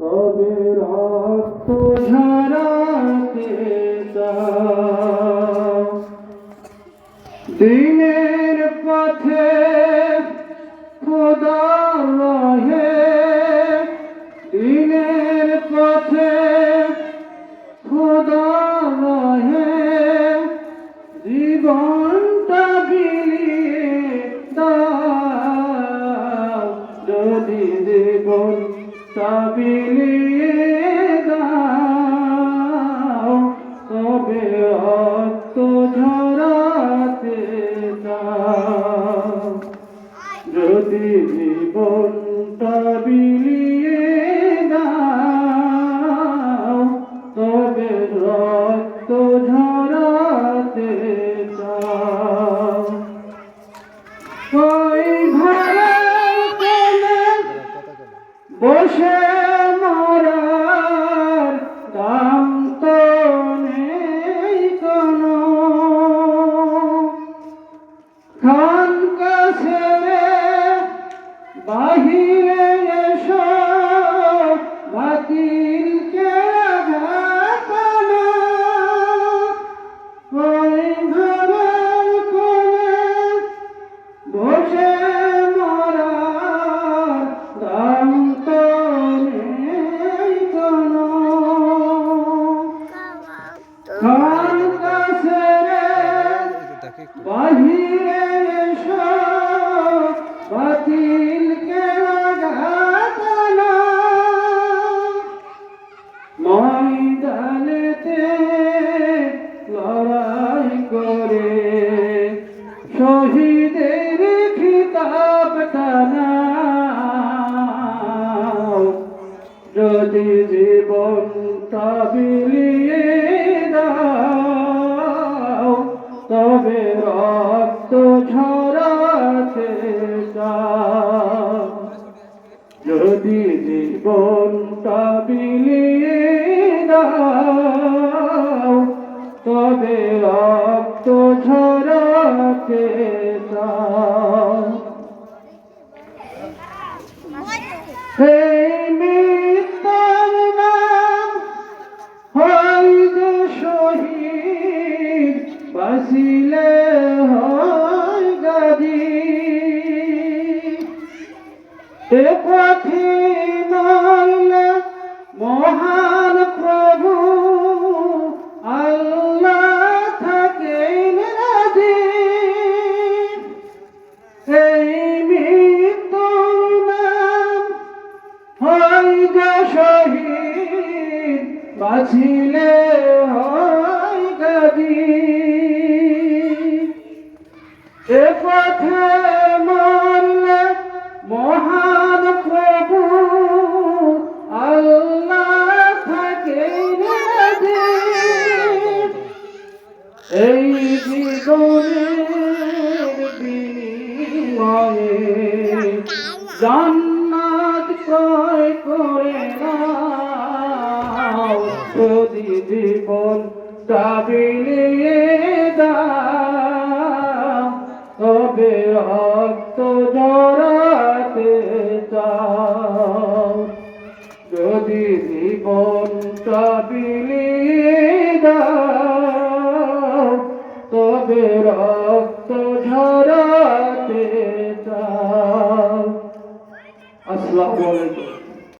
তবে রক্ত ঝরাতে দিনের পথে খোদা রহে। দিনের পথে খোদা জীবনটা বিলিয়ে দাও। যদি জীবনটা বিলিয়ে দাও তবে রক্ত ঝরাতে বসে মরার দাম তো নেই কোনো। খান কাছে বাহিরে এসো বাতিল করে। শহীদের খিতাব টানাও। যদি জীবনটা বিলিয়ে দাও, তবে রক্ত ঝরাতে যদি জীবনটা বিলিয়ে দাও চাও সেই মৃত্যুর নাম হইল শহীদ বাসিলে হয় গাজী এ পথে হয় গো শহীদ বাঁচিলে হয় গাদি এ পথে মরলে মহান প্রভু, আল্লাহ থাকে এই জীবনের ক্রয় করে নাও। যদি জীবন কাবিলিয়ে দাও, তবে রক্ত জড়াতে চাও। যদি জীবন কাবিলিয়ে দাও, তবে রক্ত ঝরাতে চাও। আসসালামু আলাইকুম।